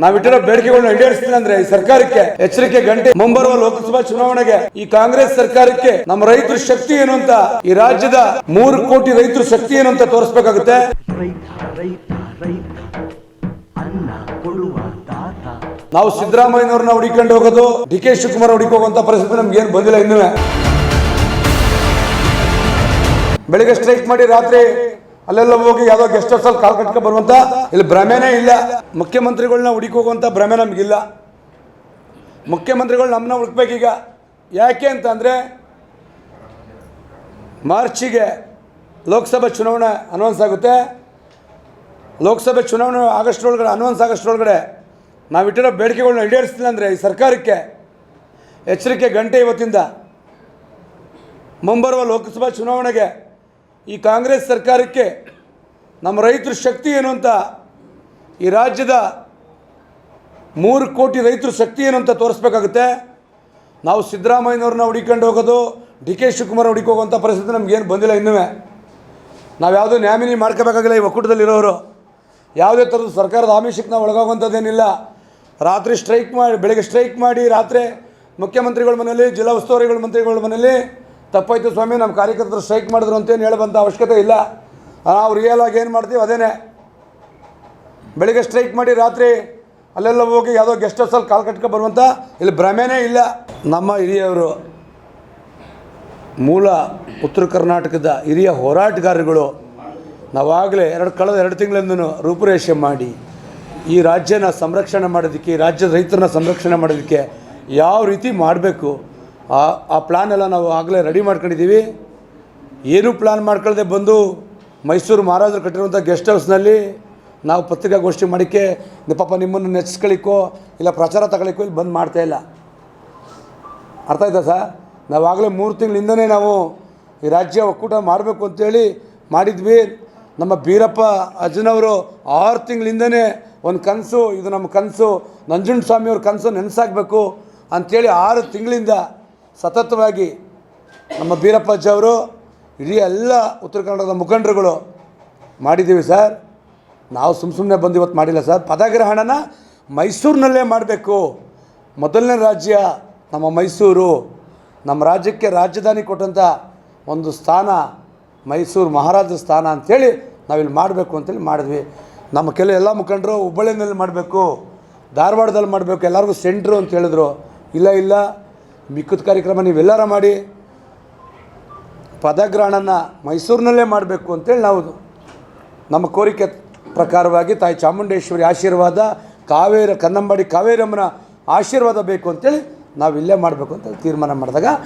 ನಾವಿಟ್ಟಿರೋ ಬೇಡಿಕೆಗಳನ್ನ ಈಡೇರಿಸ್ತೀನಿ ಅಂದ್ರೆ ಈ ಸರ್ಕಾರಕ್ಕೆ ಎಚ್ಚರಿಕೆ ಗಂಟೆ ಮುಂಬರುವ ಲೋಕಸಭಾ ಚುನಾವಣೆಗೆ ಈ ಕಾಂಗ್ರೆಸ್ ಸರ್ಕಾರಕ್ಕೆ ನಮ್ಮ ರೈತರ ಶಕ್ತಿ ಏನು ಅಂತ ಈ ರಾಜ್ಯದ ಮೂರು ಕೋಟಿ ರೈತರ ಶಕ್ತಿ ಏನು ಅಂತ ತೋರಿಸ್ಬೇಕಾಗುತ್ತೆ? ನಾವು ಸಿದ್ದರಾಮಯ್ಯನವ್ರನ್ನ ಹುಡಿಕೊಂಡು ಹೋಗೋದು ಡಿ ಕೆ ಶಿವಕುಮಾರ್ ಹುಡುಕಿ ಹೋಗುವಂತ ಪರಿಸ್ಥಿತಿ ನಮ್ಗೆ ಏನು ಬಂದಿಲ್ಲ ಇನ್ನೂ ಬೆಳಿಗ್ಗೆ ಸ್ಟ್ರೈಕ್ ಮಾಡಿ ರಾತ್ರಿ ಅಲ್ಲೆಲ್ಲ ಹೋಗಿ ಯಾವ್ದೋ ಗೆಸ್ಟ್ ಹೌಸ್ ಅಲ್ಲಿ ಕಾಲ್ ಕಟ್ಕೊಂಡು ಬರುವಂತ, ಇಲ್ಲಿ ಭ್ರಮೆನೇ ಇಲ್ಲ. ಮುಖ್ಯಮಂತ್ರಿಗಳನ್ನ ಹುಡುಕಿ ಹೋಗುವಂತ ಭ್ರಮೆ ನಮಗಿಲ್ಲ. ಮುಖ್ಯಮಂತ್ರಿಗಳು ನಮ್ಮನ್ನ ಹುಡುಕ್ಬೇಕೀಗ. ಯಾಕೆ ಅಂತಂದರೆ, ಮಾರ್ಚಿಗೆ ಲೋಕಸಭೆ ಚುನಾವಣೆ ಅನೌನ್ಸ್ ಆಗುತ್ತೆ. ಲೋಕಸಭೆ ಚುನಾವಣೆ ಆಗಸ್ಟ್ ಒಳಗಡೆ ಅನೌನ್ಸ್ ಒಳಗಡೆ ನಾವಿಟ್ಟಿರೋ ಬೇಡಿಕೆಗಳನ್ನ ಈಡೇರಿಸಿಲ್ಲ ಅಂದರೆ ಈ ಸರ್ಕಾರಕ್ಕೆ ಎಚ್ಚರಿಕೆ ಗಂಟೆ ಇವತ್ತಿಂದ. ಮುಂಬರುವ ಲೋಕಸಭಾ ಚುನಾವಣೆಗೆ ಈ ಕಾಂಗ್ರೆಸ್ ಸರ್ಕಾರಕ್ಕೆ ನಮ್ಮ ರೈತರ ಶಕ್ತಿ ಏನು ಅಂತ ಈ ರಾಜ್ಯದ ಮೂರು ಕೋಟಿ ರೈತರ ಶಕ್ತಿ ಏನು ಅಂತ ತೋರಿಸ್ಬೇಕಾಗುತ್ತೆ. ನಾವು ಸಿದ್ದರಾಮಯ್ಯನವ್ರನ್ನ ಹುಡಿಕೊಂಡು ಹೋಗೋದು, ಡಿ ಕೆ ಶಿವಕುಮಾರ್ ಹುಡಿಕೋಗುವಂಥ ಪರಿಸ್ಥಿತಿ ನಮಗೇನು ಬಂದಿಲ್ಲ ಇನ್ನೂ ನಾವು ಯಾವುದೋ ನ್ಯಾಮಿನಿ ಮಾಡ್ಕೋಬೇಕಾಗಿಲ್ಲ ಈ ಒಕ್ಕೂಟದಲ್ಲಿರೋರು ಯಾವುದೇ ಥರದ ಸರ್ಕಾರದ ಆಮಿಷಕ್ಕೆ ನಾವು ಒಳಗಾಗುವಂಥದ್ದೇನಿಲ್ಲ. ರಾತ್ರಿ ಸ್ಟ್ರೈಕ್ ಮಾಡಿ, ಬೆಳಗ್ಗೆ ಸ್ಟ್ರೈಕ್ ಮಾಡಿ, ರಾತ್ರಿ ಮುಖ್ಯಮಂತ್ರಿಗಳ ಮನೆಯಲ್ಲಿ, ಜಿಲ್ಲಾ ಉಸ್ತುವಾರಿಗಳ ಮಂತ್ರಿಗಳ ಮನೇಲಿ ತಪ್ಪಾಯ್ತು ಸ್ವಾಮಿ, ನಮ್ಮ ಕಾರ್ಯಕರ್ತರು ಸ್ಟ್ರೈಕ್ ಮಾಡಿದ್ರು ಅಂತೇನು ಹೇಳುವಂಥ ಅವಶ್ಯಕತೆ ಇಲ್ಲ. ನಾವು ರಿಯಲ್ ಆಗಿ ಏನು ಮಾಡ್ತೀವಿ, ಅದೇನೇ. ಬೆಳಿಗ್ಗೆ ಸ್ಟ್ರೈಕ್ ಮಾಡಿ ರಾತ್ರಿ ಅಲ್ಲೆಲ್ಲ ಹೋಗಿ ಯಾವುದೋ ಗೆಸ್ಟ್ ಹೌಸಲ್ಲಿ ಕಾಲು ಕಟ್ಕೊಂಡು ಬರುವಂಥ ಇಲ್ಲಿ ಭ್ರಮೆನೇ ಇಲ್ಲ. ನಮ್ಮ ಹಿರಿಯವರು, ಮೂಲ ಉತ್ತರ ಕರ್ನಾಟಕದ ಹಿರಿಯ ಹೋರಾಟಗಾರರುಗಳು, ನಾವಾಗಲೇ ಎರಡು ಕಳೆದ ಎರಡು ತಿಂಗಳಿಂದನೂ ರೂಪುರೇಷೆ ಮಾಡಿ, ಈ ರಾಜ್ಯನ ಸಂರಕ್ಷಣೆ ಮಾಡೋದಕ್ಕೆ ರಾಜ್ಯದ ರೈತರನ್ನ ಸಂರಕ್ಷಣೆ ಮಾಡೋದಕ್ಕೆ ಯಾವ ರೀತಿ ಮಾಡಬೇಕು ಆ ಆ ಪ್ಲ್ಯಾನ್ ಎಲ್ಲ ನಾವು ಆಗಲೇ ರೆಡಿ ಮಾಡ್ಕೊಂಡಿದ್ದೀವಿ. ಏನೂ ಪ್ಲ್ಯಾನ್ ಮಾಡ್ಕೊಳ್ಳದೆ ಬಂದು ಮೈಸೂರು ಮಹಾರಾಜರು ಕಟ್ಟಿರುವಂಥ ಗೆಸ್ಟ್ ಹೌಸ್ನಲ್ಲಿ ನಾವು ಪತ್ರಿಕಾಗೋಷ್ಠಿ ಮಾಡಿಕೆ ಪಾಪ ನಿಮ್ಮನ್ನು ನೆಚ್ಸ್ಕೊಳ್ಳಿಕ್ಕೋ ಇಲ್ಲ ಪ್ರಚಾರ ತಗೊಳ್ಳಿಕ್ಕೋ ಇಲ್ಲಿ ಬಂದು ಮಾಡ್ತಾ ಇಲ್ಲ. ಅರ್ಥ ಆಯ್ತಾ ಸರ್? ನಾವಾಗಲೇ ಮೂರು ತಿಂಗಳಿಂದನೇ ನಾವು ಈ ರಾಜ್ಯ ಒಕ್ಕೂಟ ಮಾಡಬೇಕು ಅಂತೇಳಿ ಮಾಡಿದ್ವಿ. ನಮ್ಮ ಬೀರಪ್ಪ ಅಜ್ಜನವರು ಆರು ತಿಂಗಳಿಂದನೇ ಒಂದು ಕನಸು, ಇದು ನಮ್ಮ ಕನಸು, ನಂಜುಂಡ ಸ್ವಾಮಿಯವ್ರ ಕನಸು ನೆನೆಸಾಗಬೇಕು ಅಂಥೇಳಿ ಆರು ತಿಂಗಳಿಂದ ಸತತವಾಗಿ ನಮ್ಮ ಬೀರಪ್ಪ ಅಜ್ಜ ಅವರು ಇಡೀ ಎಲ್ಲ ಉತ್ತರ ಕನ್ನಡದ ಮುಖಂಡರುಗಳು ಮಾಡಿದ್ದೀವಿ ಸರ್. ನಾವು ಸುಮ್ಮ ಸುಮ್ಮನೆ ಬಂದು ಇವತ್ತು ಮಾಡಿಲ್ಲ ಸರ್. ಪದಗ್ರಹಣನ ಮೈಸೂರಿನಲ್ಲೇ ಮಾಡಬೇಕು. ಮೊದಲನೇ ರಾಜ್ಯ ನಮ್ಮ ಮೈಸೂರು. ನಮ್ಮ ರಾಜ್ಯಕ್ಕೆ ರಾಜಧಾನಿ ಕೊಟ್ಟಂಥ ಒಂದು ಸ್ಥಾನ ಮೈಸೂರು ಮಹಾರಾಜರ ಸ್ಥಾನ ಅಂಥೇಳಿ ನಾವಿಲ್ಲಿ ಮಾಡಬೇಕು ಅಂತೇಳಿ ಮಾಡಿದ್ವಿ. ನಮ್ಮ ಕೆಲವು ಎಲ್ಲ ಮುಖಂಡರು ಹುಬ್ಬಳ್ಳಿನಲ್ಲಿ ಮಾಡಬೇಕು, ಧಾರವಾಡದಲ್ಲಿ ಮಾಡಬೇಕು, ಎಲ್ಲರಿಗೂ ಸೆಂಟ್ರು ಅಂತ ಹೇಳಿದ್ರು. ಇಲ್ಲ ಇಲ್ಲ. ಮಿಕ್ಕದ ಕಾರ್ಯಕ್ರಮ ನೀವೆಲ್ಲರ ಮಾಡಿ ಪದಗ್ರಹಣನ ಮೈಸೂರಿನಲ್ಲೇ ಮಾಡಬೇಕು ಅಂತೇಳಿ ನಾವು ನಮ್ಮ ಕೋರಿಕೆ ಪ್ರಕಾರವಾಗಿ ತಾಯಿ ಚಾಮುಂಡೇಶ್ವರಿ ಆಶೀರ್ವಾದ, ಕಾವೇರಿ, ಕನ್ನಂಬಾಡಿ ಕಾವೇರಮ್ಮನ ಆಶೀರ್ವಾದ ಬೇಕು ಅಂತೇಳಿ ನಾವು ಇಲ್ಲೇ ಮಾಡಬೇಕು ಅಂತ ತೀರ್ಮಾನ ಮಾಡಿದಾಗ